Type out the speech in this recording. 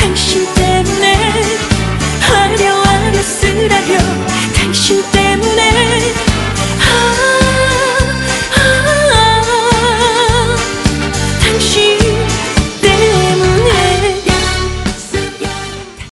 당신 때문에